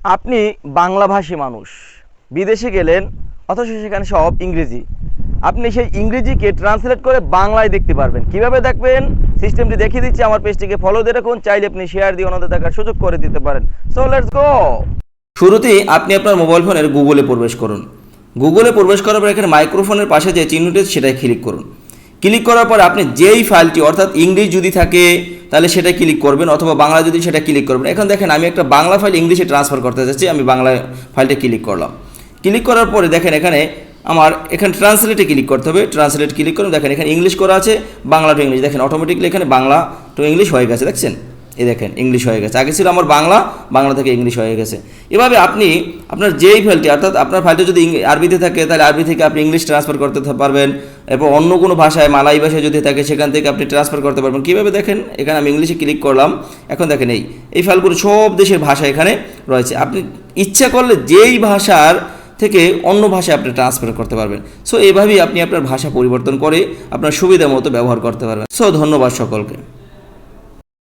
আপনি বাংলাভাষী মানুষ। বিদেশে গেলেন, অথচ সেখানে সব ইংরেজি। আপনি সেই ইংরেজিকে ট্রান্সলেট করে বাংলায় দেখতে পারবেন। কীভাবে দেখবেন? সিস্টেমটি দেখিয়ে দিচ্ছি, আমার পেজটিকে ফলো দিয়ে রাখুন। চাইলে আপনি শেয়ার দিয়ে অন্যদের দেখার সুযোগ করে দিতে পারেন। সো লেটস গো শুরুতেই আপনি আপনার মোবাইল ফোনের গুগলে প্রবেশ করুন। গুগলে প্রবেশ করার পর এখানে মাইক্রোফোনের পাশে যে চিহ্নটি সেটাই ক্লিক করুন। ক্লিক করার পর আপনি যেই ফাইলটি অর্থাৎ ইংলিশ যদি থাকে তাহলে সেটা ক্লিক করবেন অথবা বাংলা যদি সেটা ক্লিক করবেন। এখন দেখেন আমি একটা বাংলা ফাইল ইংলিশে ট্রান্সফার করতে চাচ্ছি আমি বাংলা ফাইলটা ক্লিক করলাম। ক্লিক করার পরে দেখেন এখানে আমার, এখানে ট্রান্সলেটে ক্লিক করতে হবে। ট্রান্সলেট ক্লিক করুন, দেখেন এখানে ইংলিশ করা আছে, বাংলা টু ইংলিশ দেখেন অটোমেটিকলি এখানে বাংলা টু ইংলিশ হয়ে গেছে, দেখছেন? এই দেখেন ইংলিশ হয়ে গেছে। আগে ছিল আমার বাংলা বাংলা থেকে ইংলিশ হয়ে গেছে। এভাবে আপনি, আপনার যেই ফাইলটি অর্থাৎ আপনার ফাইলটা যদি আরবিতে থাকে, তাহলে আরবি থেকে আপনি ইংলিশ ট্রান্সফার করতে পারবেন। এবং অন্য কোনো ভাষায়, মালাই ভাষায় যদি থাকে, সেখান থেকে আপনি ট্রান্সফার করতে পারবেন। কীভাবে দেখেন? এখানে আমি ইংলিশে ক্লিক করলাম। এখন দেখেন এই এই ফাইলগুলো সব দেশের ভাষা এখানে রয়েছে। আপনি ইচ্ছা করলে যেই ভাষার থেকে অন্য ভাষায় আপনি ট্রান্সফার করতে পারবেন। সো এভাবেই আপনি আপনার ভাষা পরিবর্তন করে আপনার সুবিধা মতো ব্যবহার করতে পারবেন। সো ধন্যবাদ সকলকে।